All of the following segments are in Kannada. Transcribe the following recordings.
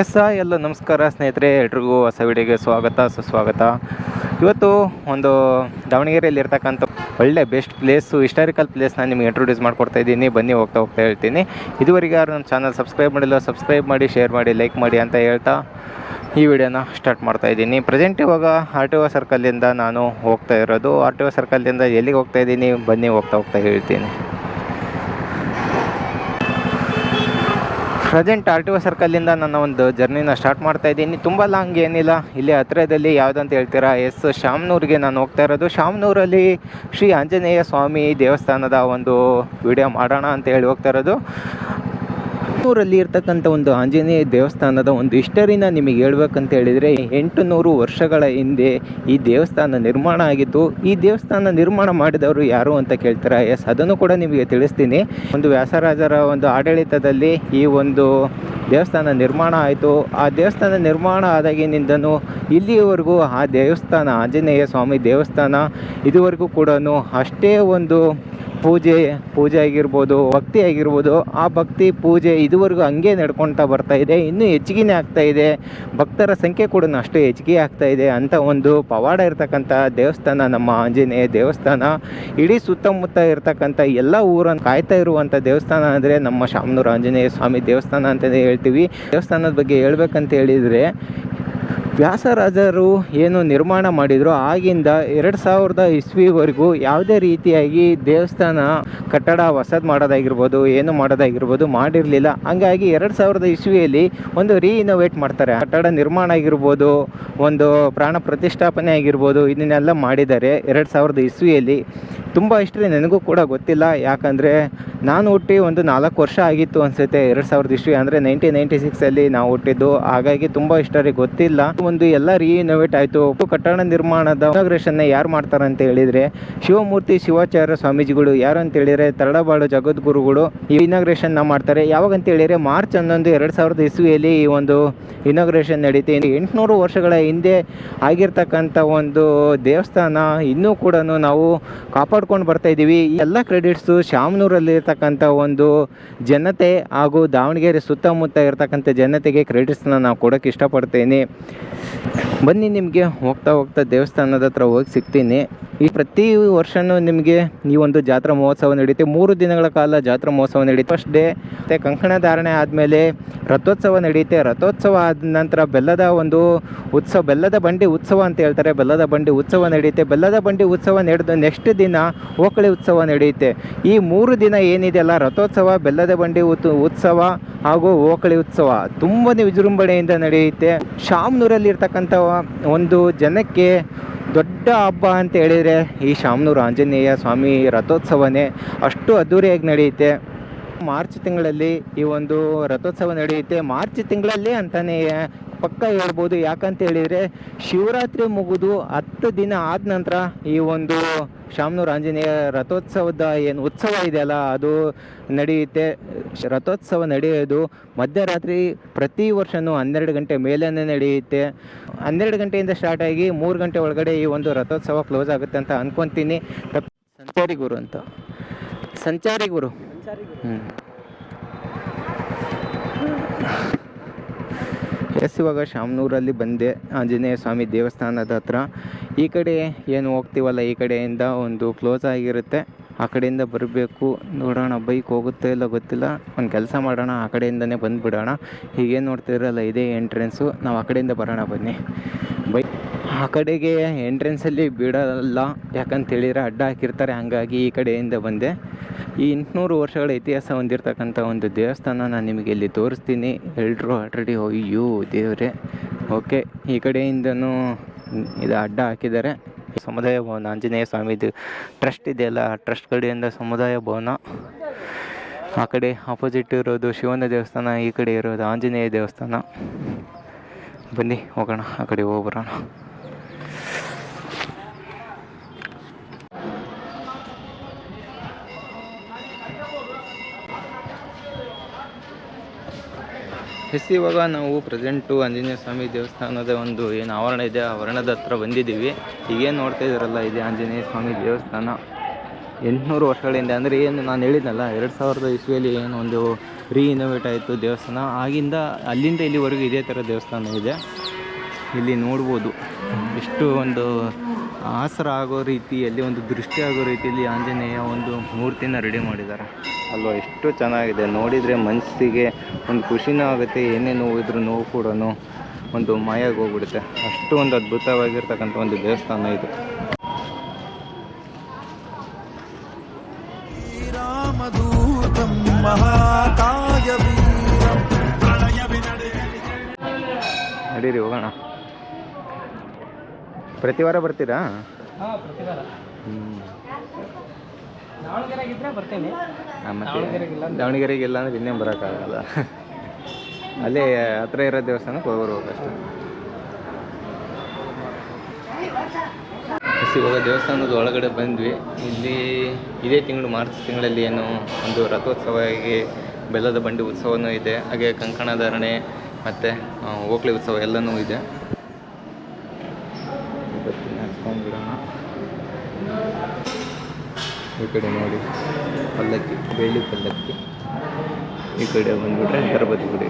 ಎಸ್ ಎಲ್ಲ ನಮಸ್ಕಾರ ಸ್ನೇಹಿತರೆ, ಎಲ್ರಿಗೂ ಹೊಸ ವಿಡಿಯೋಗೆ ಸ್ವಾಗತ, ಸುಸ್ವಾಗತ. ಇವತ್ತು ಒಂದು ದಾವಣಗೆರೆಯಲ್ಲಿ ಇರ್ತಕ್ಕಂಥ ಒಳ್ಳೆ ಬೆಸ್ಟ್ ಪ್ಲೇಸು, ಹಿಸ್ಟಾರಿಕಲ್ ನಾನು ನಿಮಗೆ ಇಂಟ್ರೊಡ್ಯೂಸ್ ಮಾಡ್ಕೊಡ್ತಾ ಇದ್ದೀನಿ. ಬನ್ನಿ, ಹೋಗ್ತಾ ಹೋಗ್ತಾ ಹೇಳ್ತೀನಿ. ಇದುವರೆಗೆ ಯಾರು ನನ್ನ ಚಾನಲ್ ಸಬ್ಸ್ಕ್ರೈಬ್ ಮಾಡಿಲ್ಲ ಸಬ್ಸ್ಕ್ರೈಬ್ ಮಾಡಿ ಶೇರ್ ಮಾಡಿ ಲೈಕ್ ಮಾಡಿ ಅಂತ ಹೇಳ್ತಾ ಈ ವಿಡಿಯೋನ ಸ್ಟಾರ್ಟ್ ಮಾಡ್ತಾ ಇದ್ದೀನಿ. ಪ್ರೆಸೆಂಟ್ ಇವಾಗ ಆರ್ ಟಿ ಒ ಸರ್ಕಲಿಂದ ನಾನು ಹೋಗ್ತಾ ಇರೋದು. ಆರ್ ಟಿ ಒ ಸರ್ಕಲಿಂದ ಎಲ್ಲಿಗೆ ಹೋಗ್ತಾ ಇದ್ದೀನಿ? ಬನ್ನಿ, ಹೋಗ್ತಾ ಹೋಗ್ತಾ ಹೇಳ್ತೀನಿ. ಪ್ರೆಸೆಂಟ್ ಆರ್ ಟಿ ಒ ಸರ್ಕಲಿಂದ ನನ್ನ ಒಂದು ಜರ್ನಿನ ಸ್ಟಾರ್ಟ್ ಮಾಡ್ತಾ ಇದ್ದೀನಿ. ತುಂಬ ಲಾಂಗ್ ಏನಿಲ್ಲ. ಇಲ್ಲಿ ಹತ್ತಿರದಲ್ಲಿ ಯಾವುದಂತ ಹೇಳ್ತೀರಾ, ಎಸ್ ಶಾಮನೂರಿಗೆ ನಾನು ಹೋಗ್ತಾ ಇರೋದು. ಶಾಮನೂರಲ್ಲಿ ಶ್ರೀ ಆಂಜನೇಯ ಸ್ವಾಮಿ ದೇವಸ್ಥಾನದ ಒಂದು ವಿಡಿಯೋ ಮಾಡೋಣ ಅಂತ ಹೇಳಿ ಹೋಗ್ತಾ ಇರೋದು. ಊರಲ್ಲಿ ಇರ್ತಕ್ಕಂಥ ಒಂದು ಆಂಜನೇಯ ದೇವಸ್ಥಾನದ ಒಂದು ಹಿಸ್ಟರಿನ ನಿಮಗೆ ಹೇಳ್ಬೇಕಂತ ಹೇಳಿದರೆ ಎಂಟು ನೂರು ವರ್ಷಗಳ ಹಿಂದೆ ಈ ದೇವಸ್ಥಾನ ನಿರ್ಮಾಣ ಆಗಿತ್ತು. ಈ ದೇವಸ್ಥಾನ ನಿರ್ಮಾಣ ಮಾಡಿದವರು ಯಾರು ಅಂತ ಕೇಳ್ತಾರೆ? ಎಸ್, ಅದನ್ನು ಕೂಡ ನಿಮಗೆ ತಿಳಿಸ್ತೀನಿ. ಒಂದು ವ್ಯಾಸರಾಜರ ಒಂದು ಆಡಳಿತದಲ್ಲಿ ಈ ಒಂದು ದೇವಸ್ಥಾನ ನಿರ್ಮಾಣ ಆಯಿತು. ಆ ದೇವಸ್ಥಾನ ನಿರ್ಮಾಣ ಆದಾಗಿನಿಂದನೂ ಇಲ್ಲಿಯವರೆಗೂ ಆ ದೇವಸ್ಥಾನ, ಆಂಜನೇಯ ಸ್ವಾಮಿ ದೇವಸ್ಥಾನ ಇದುವರೆಗೂ ಕೂಡ ಅಷ್ಟೇ ಒಂದು ಪೂಜೆ ಪೂಜೆ ಆಗಿರ್ಬೋದು, ಭಕ್ತಿ ಆಗಿರ್ಬೋದು, ಆ ಭಕ್ತಿ, ಪೂಜೆ ಇದುವರೆಗೂ ಹಂಗೆ ನಡ್ಕೊಳ್ತಾ ಬರ್ತಾ ಇದೆ. ಇನ್ನೂ ಹೆಚ್ಚಿಗೆನೇ ಆಗ್ತಾ ಇದೆ. ಭಕ್ತರ ಸಂಖ್ಯೆ ಕೂಡ ಅಷ್ಟು ಹೆಚ್ಚಿಗೆ ಆಗ್ತಾ ಇದೆ ಅಂತ ಒಂದು ಪವಾಡ ಇರ್ತಕ್ಕಂಥ ದೇವಸ್ಥಾನ, ನಮ್ಮ ಆಂಜನೇಯ ದೇವಸ್ಥಾನ. ಇಡೀ ಸುತ್ತಮುತ್ತ ಇರ್ತಕ್ಕಂಥ ಎಲ್ಲ ಊರನ್ನು ಕಾಯ್ತಾ ಇರುವಂಥ ದೇವಸ್ಥಾನ ಅಂದರೆ ನಮ್ಮ ಶಾಮನೂರು ಆಂಜನೇಯ ಸ್ವಾಮಿ ದೇವಸ್ಥಾನ ಅಂತಲೇ ಹೇಳ್ತೀವಿ. ದೇವಸ್ಥಾನದ ಬಗ್ಗೆ ಹೇಳ್ಬೇಕಂತ ಹೇಳಿದರೆ ವ್ಯಾಸರಾಜರು ಏನು ನಿರ್ಮಾಣ ಮಾಡಿದ್ರು, ಆಗಿಂದ ಎರಡು ಸಾವಿರದ ಇಸ್ವಿವರೆಗೂ ಯಾವುದೇ ರೀತಿಯಾಗಿ ದೇವಸ್ಥಾನ ಕಟ್ಟಡ ಹೊಸದು ಮಾಡೋದಾಗಿರ್ಬೋದು, ಏನು ಮಾಡೋದಾಗಿರ್ಬೋದು ಮಾಡಿರಲಿಲ್ಲ. ಹಂಗಾಗಿ ಎರಡು ಸಾವಿರದ ಇಸ್ವಿಯಲ್ಲಿ ಒಂದು ರೀಇನೋವೇಟ್ ಮಾಡ್ತಾರೆ. ಕಟ್ಟಡ ನಿರ್ಮಾಣ ಆಗಿರ್ಬೋದು, ಒಂದು ಪ್ರಾಣ ಪ್ರತಿಷ್ಠಾಪನೆ ಆಗಿರ್ಬೋದು, ಇದನ್ನೆಲ್ಲ ಮಾಡಿದ್ದಾರೆ. ಎರಡು ಸಾವಿರದ ಇಸ್ವಿಯಲ್ಲಿ ತುಂಬ ಹಿಸ್ಟ್ರಿ ನನಗೂ ಕೂಡ ಗೊತ್ತಿಲ್ಲ. ಯಾಕಂದರೆ ನಾನು ಹುಟ್ಟಿ ಒಂದು ನಾಲ್ಕು ವರ್ಷ ಆಗಿತ್ತು ಅನಿಸುತ್ತೆ, ಎರಡು ಸಾವಿರದ ಇಸ್ವಿ ಅಂದರೆ ನೈನ್ಟೀನ್ ನೈಂಟಿ ಸಿಕ್ಸಲ್ಲಿ ನಾವು ಹುಟ್ಟಿದ್ದು. ಹಾಗಾಗಿ ತುಂಬ ಹಿಸ್ಟರಿ ಗೊತ್ತಿಲ್ಲ. ಒಂದು ಎಲ್ಲ ರೀಇನೋವೇಟ್ ಆಯಿತು. ಕಟ್ಟಡ ನಿರ್ಮಾಣದ ಇನಾಗ್ರೇಷನ್ನ ಯಾರು ಮಾಡ್ತಾರೆ ಅಂತ ಹೇಳಿದರೆ ಶಿವಮೂರ್ತಿ, ಶಿವಾಚಾರ್ಯ ಸ್ವಾಮೀಜಿಗಳು. ಯಾರು ಅಂತ ಹೇಳಿದರೆ ತರಳಬಾಳು ಜಗದ್ಗುರುಗಳು ಈ ಇನಾಗ್ರೇಷನ್ನ ಮಾಡ್ತಾರೆ. ಯಾವಾಗ ಅಂತ ಹೇಳಿದರೆ ಮಾರ್ಚ್ ಹನ್ನೊಂದು, ಎರಡು ಸಾವಿರದ ಇಸ್ವಿಯಲ್ಲಿ ಈ ಒಂದು ಇನಾಗ್ರೇಷನ್ ನಡೀತೆ. ಎಂಟುನೂರು ವರ್ಷಗಳ ಹಿಂದೆ ಆಗಿರ್ತಕ್ಕಂಥ ಒಂದು ದೇವಸ್ಥಾನ ಇನ್ನೂ ಕೂಡ ನಾವು ಕಾಪಾಡ್ಕೊಂಡು ಬರ್ತಾ ಇದ್ದೀವಿ. ಎಲ್ಲ ಕ್ರೆಡಿಟ್ಸು ಶಾಮನೂರಲ್ಲಿ ಇರ್ತಕ್ಕಂಥ ಒಂದು ಜನತೆ ಹಾಗೂ ದಾವಣಗೆರೆ ಸುತ್ತಮುತ್ತ ಇರತಕ್ಕಂಥ ಜನತೆಗೆ ಕ್ರೆಡಿಟ್ಸ್ನ ನಾವು ಕೊಡೋಕ್ಕೆ ಇಷ್ಟಪಡ್ತೀನಿ. ಬನ್ನಿ ನಿಮಗೆ ಹೋಗ್ತಾ ಹೋಗ್ತಾ ದೇವಸ್ಥಾನದ ಹತ್ರ ಹೋಗಿ ಸಿಗ್ತೀನಿ. ಈ ಪ್ರತಿ ವರ್ಷವೂ ನಿಮಗೆ ಈ ಒಂದು ಜಾತ್ರಾ ಮಹೋತ್ಸವ ನಡೀತೆ. ಮೂರು ದಿನಗಳ ಕಾಲ ಜಾತ್ರಾ ಮಹೋತ್ಸವ ನಡೀತೆ. ಫಸ್ಟ್ ಡೇ ಮತ್ತು ಕಂಕಣ ಧಾರಣೆ ಆದಮೇಲೆ ರಥೋತ್ಸವ ನಡೆಯುತ್ತೆ ರಥೋತ್ಸವ ಆದ ನಂತರ ಬೆಲ್ಲದ ಒಂದು ಉತ್ಸವ, ಬೆಲ್ಲದ ಬಂಡಿ ಉತ್ಸವ ಅಂತ ಹೇಳ್ತಾರೆ. ಬೆಲ್ಲದ ಬಂಡಿ ಉತ್ಸವ ನಡೆಯುತ್ತೆ ಬೆಲ್ಲದ ಬಂಡಿ ಉತ್ಸವ ನಡೆದು ನೆಕ್ಸ್ಟ್ ದಿನ ಓಕಳಿ ಉತ್ಸವ ನಡೆಯುತ್ತೆ. ಈ ಮೂರು ದಿನ ಏನಿದೆಯಲ್ಲ ರಥೋತ್ಸವ, ಬೆಲ್ಲದ ಬಂಡಿ ಉತ್, ಉತ್ಸವ ಹಾಗೂ ಓಕಳಿ ಉತ್ಸವ ತುಂಬನೇ ವಿಜೃಂಭಣೆಯಿಂದ ನಡೆಯುತ್ತೆ. ಶಾಮನೂರಲ್ಲಿರ್ತಕ್ಕಂಥ ಒಂದು ಜನಕ್ಕೆ ದೊಡ್ಡ ಹಬ್ಬ ಅಂತ ಹೇಳಿದರೆ ಈ ಶಾಮನೂರು ಆಂಜನೇಯ ಸ್ವಾಮಿ ರಥೋತ್ಸವನೇ ಅಷ್ಟು ಅದ್ದೂರಿಯಾಗಿ ನಡೆಯುತ್ತೆ. ಮಾರ್ಚ್ ತಿಂಗಳಲ್ಲಿ ಈ ಒಂದು ರಥೋತ್ಸವ ನಡೆಯುತ್ತೆ. ಮಾರ್ಚ್ ತಿಂಗಳಲ್ಲಿ ಅಂತಾನೆ ಪಕ್ಕ ಹೇಳ್ಬೋದು. ಯಾಕಂತ ಹೇಳಿದರೆ ಶಿವರಾತ್ರಿ ಮುಗಿದು ಹತ್ತು ದಿನ ಆದ ನಂತರ ಈ ಒಂದು ಶಾಮನೂರು ಆಂಜನೇಯ ರಥೋತ್ಸವದ ಏನು ಉತ್ಸವ ಇದೆಯಲ್ಲ, ಅದು ನಡೆಯುತ್ತೆ. ರಥೋತ್ಸವ ನಡೆಯೋದು ಮಧ್ಯರಾತ್ರಿ ಪ್ರತಿ ವರ್ಷವೂ ಹನ್ನೆರಡು ಗಂಟೆ ಮೇಲೇ ನಡೆಯುತ್ತೆ. ಹನ್ನೆರಡು ಗಂಟೆಯಿಂದ ಸ್ಟಾರ್ಟ್ ಆಗಿ ಮೂರು ಗಂಟೆ ಒಳಗಡೆ ಈ ಒಂದು ರಥೋತ್ಸವ ಕ್ಲೋಸ್ ಆಗುತ್ತೆ ಅಂತ ಅನ್ಕೊತೀನಿ. ಸಂಚಾರಿ ಗುರು ಅಂತ. ಸಂಚಾರಿ ಗುರು. ಹ್ಞೂ ಎಸ್ ಇವಾಗ ಶಾಮನೂರಲ್ಲಿ ಬಂದೆ. ಆಂಜನೇಯ ಸ್ವಾಮಿ ದೇವಸ್ಥಾನದ ಹತ್ರ. ಈ ಕಡೆ ಏನು ಹೋಗ್ತೀವಲ್ಲ, ಈ ಕಡೆಯಿಂದ ಒಂದು ಕ್ಲೋಸ್ ಆಗಿರುತ್ತೆ. ಆ ಕಡೆಯಿಂದ ಬರಬೇಕು. ನೋಡೋಣ, ಬೈಕ್ ಹೋಗುತ್ತೆ ಇಲ್ಲ ಗೊತ್ತಿಲ್ಲ. ಒಂದು ಕೆಲಸ ಮಾಡೋಣ, ಆ ಕಡೆಯಿಂದನೇ ಬಂದುಬಿಡೋಣ. ಹೀಗೇನು ನೋಡ್ತಿರಲ್ಲ, ಇದೇ ಎಂಟ್ರೆನ್ಸು. ನಾವು ಆ ಕಡೆಯಿಂದ ಬರೋಣ ಬನ್ನಿ. ಬೈ ಆ ಕಡೆಗೆ ಎಂಟ್ರೆನ್ಸಲ್ಲಿ ಬಿಡಲ್ಲ. ಯಾಕಂತ ಹೇಳಿದ್ರೆ ಅಡ್ಡ ಹಾಕಿರ್ತಾರೆ. ಹಾಗಾಗಿ ಈ ಕಡೆಯಿಂದ ಬಂದೆ. ಈ ಎಂಟುನೂರು ವರ್ಷಗಳ ಇತಿಹಾಸ ಹೊಂದಿರತಕ್ಕಂಥ ಒಂದು ದೇವಸ್ಥಾನ ನಾನು ನಿಮಗೆ ಇಲ್ಲಿ ತೋರಿಸ್ತೀನಿ. ಎಲ್ಲರೂ ಆಲ್ರೆಡಿ ಅಯ್ಯೋ ದೇವರೇ. ಓಕೆ ಈ ಕಡೆಯಿಂದನೂ ಇದು ಅಡ್ಡ ಹಾಕಿದ್ದಾರೆ. ಸಮುದಾಯ ಭವನ, ಆಂಜನೇಯ ಸ್ವಾಮಿದು ಟ್ರಸ್ಟ್ ಇದೆಯಲ್ಲ ಆ ಟ್ರಸ್ಟ್ ಕಡೆಯಿಂದ ಸಮುದಾಯ ಭವನ. ಆ ಕಡೆ ಆಪೋಸಿಟ್ ಇರೋದು ಶಿವನ ದೇವಸ್ಥಾನ, ಈ ಕಡೆ ಇರೋದು ಆಂಜನೇಯ ದೇವಸ್ಥಾನ. ಬನ್ನಿ, ಹೋಗೋಣ. ಆ ಕಡೆ ಹೋಗ್ಬರೋಣ. ಎಸ್, ಇವಾಗ ನಾವು ಪ್ರೆಸೆಂಟು ಆಂಜನೇಯ ಸ್ವಾಮಿ ದೇವಸ್ಥಾನದ ಒಂದು ಏನು ಆವರಣ ಇದೆ ಆವರಣದ ಹತ್ರ ಬಂದಿದ್ದೀವಿ. ಈಗೇನು ನೋಡ್ತಾ ಇದ್ದೀರಲ್ಲ, ಇದೆ ಆಂಜನೇಯ ಸ್ವಾಮಿ ದೇವಸ್ಥಾನ. ಎಂಟುನೂರು ವರ್ಷಗಳಿಂದ, ಅಂದರೆ ಏನು ನಾನು ಹೇಳಿದ್ನಲ್ಲ, ಎರಡು ಸಾವಿರದ ಇಸ್ವಿಯಲ್ಲಿ ಏನು ಒಂದು ರೀ ಇನೋವೇಟ್ ಆಯಿತು ದೇವಸ್ಥಾನ. ಆಗಿಂದ ಅಲ್ಲಿಂದ ಇಲ್ಲಿವರೆಗೂ ಇದೇ ಥರ ದೇವಸ್ಥಾನ ಇದೆ. ಇಲ್ಲಿ ನೋಡ್ಬೋದು. ಎಷ್ಟು ಒಂದು ಆಸರ ಆಗೋ ರೀತಿಯಲ್ಲಿ ಒಂದು ದೃಷ್ಟಿ ಆಗೋ ರೀತಿಯಲ್ಲಿ ಆಂಜನೇಯ ಒಂದು ಮೂರ್ತಿನ ರೆಡಿ ಮಾಡಿದ್ದಾರೆ. ಅಲ್ವಾ ಎಷ್ಟು ಚೆನ್ನಾಗಿದೆ. ನೋಡಿದರೆ ಮನಸ್ಸಿಗೆ ಒಂದು ಖುಷಿನೂ ಆಗುತ್ತೆ ಏನೇ ನೋವಿದ್ರೂ ನೋವು ಕೂಡ ಒಂದು ಮಾಯಾಗಿ ಹೋಗ್ಬಿಡುತ್ತೆ. ಅಷ್ಟು ಒಂದು ಅದ್ಭುತವಾಗಿರ್ತಕ್ಕಂಥ ಒಂದು ದೇವಸ್ಥಾನ ಇದು. ನಡೀರಿ ಹೋಗೋಣ. ಪ್ರತಿ ವಾರ ಬರ್ತೀರಾ? ಹಾಂ ಪ್ರತಿವಾರ ಹ್ಞೂ ದಾವಣಗೆರೆಗಿದ್ರೆ ಬರ್ತೀನಿ. ಮತ್ತೆ ದಾವಣಗೆರೆಗಿಲ್ಲ ದಾವಣಗೆರೆಗೆ ಇಲ್ಲ ಅಂದ್ರೆ ಇನ್ನೇನು ಬರೋಕ್ಕಾಗಲ್ಲ. ಅಲ್ಲೇ ಹತ್ರ ಇರೋ ದೇವಸ್ಥಾನಕ್ಕೆ ಹೋಗ್ಬರ್ಬೇಕಷ್ಟೆ ಎಸ್ ಇವಾಗ ದೇವಸ್ಥಾನದ ಒಳಗಡೆ ಬಂದ್ವಿ. ಇಲ್ಲಿ ಇದೇ ತಿಂಗಳು ಮಾರ್ಚ್ ತಿಂಗಳಲ್ಲಿ ಏನು ಒಂದು ರಥೋತ್ಸವ ಆಗಿ ಬೆಲ್ಲದ ಬಂಡಿ ಉತ್ಸವನೂ ಇದೆ. ಹಾಗೆ ಕಂಕಣ ಧಾರಣೆ ಮತ್ತು ಓಕ್ಳಿ ಉತ್ಸವ ಎಲ್ಲನೂ ಇದೆ. ಇವತ್ತಿನ ಹಚ್ಕೊಂಡ್ಬಿಡೋಣ ಈ ಕಡೆ ನೋಡಿ ಪಲ್ಲಕ್ಕಿ ಬೇಲಿ ಪಲ್ಲಕ್ಕಿ. ಈ ಕಡೆ ಬಂದುಬಿಟ್ರೆ ಗಣಪತಿ ಗುಡಿ.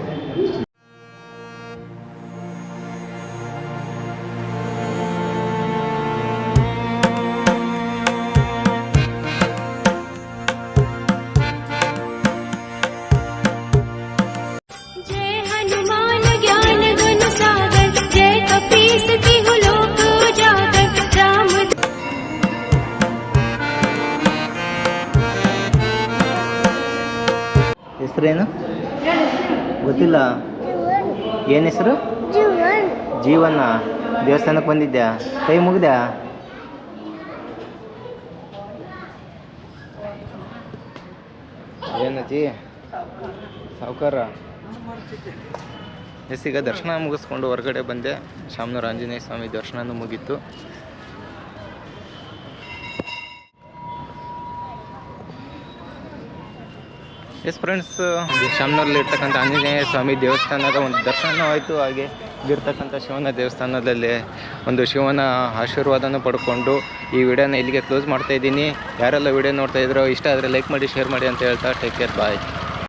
ಹೆಸರೇನು? ಗೊತ್ತಿಲ್ಲ. ಏನು ಹೆಸರು? ಜೀವನ. ದೇವಸ್ಥಾನಕ್ಕೆ ಬಂದಿದ್ಯಾ? ಕೈ ಮುಗ್ದ್ಯಾ? ಏನಜ್ಜಿ ಸಾವುಕಾರ? ಎಸ್, ಈಗ ದರ್ಶನ ಮುಗಿಸ್ಕೊಂಡು ಹೊರಗಡೆ ಬಂದೆ. ಶಾಮನೂರು ಆಂಜನೇಯ ಸ್ವಾಮಿ ದರ್ಶನನೂ ಮುಗೀತು. ಎಸ್ ಫ್ರೆಂಡ್ಸ್ ಶಾಮನೂರಲ್ಲಿ ಇರ್ತಕ್ಕಂಥ ಆಂಜನೇಯ ಸ್ವಾಮಿ ದೇವಸ್ಥಾನದ ಒಂದು ದರ್ಶನವಾಯಿತು ಹಾಗೆ ಇಲ್ಲಿರ್ತಕ್ಕಂಥ ಶಿವನ ದೇವಸ್ಥಾನದಲ್ಲಿ ಒಂದು ಶಿವನ ಆಶೀರ್ವಾದನ ಪಡ್ಕೊಂಡು ಈ ವಿಡಿಯೋನ ಇಲ್ಲಿಗೆ ಕ್ಲೋಸ್ ಮಾಡ್ತಾ ಇದ್ದೀನಿ. ಯಾರೆಲ್ಲ ವಿಡಿಯೋ ನೋಡ್ತಾ ಇದ್ರೋ ಇಷ್ಟ ಆದರೆ ಲೈಕ್ ಮಾಡಿ ಶೇರ್ ಮಾಡಿ ಅಂತ ಹೇಳ್ತಾ ಟೇಕ್ ಕೇರ್ ಬಾಯ್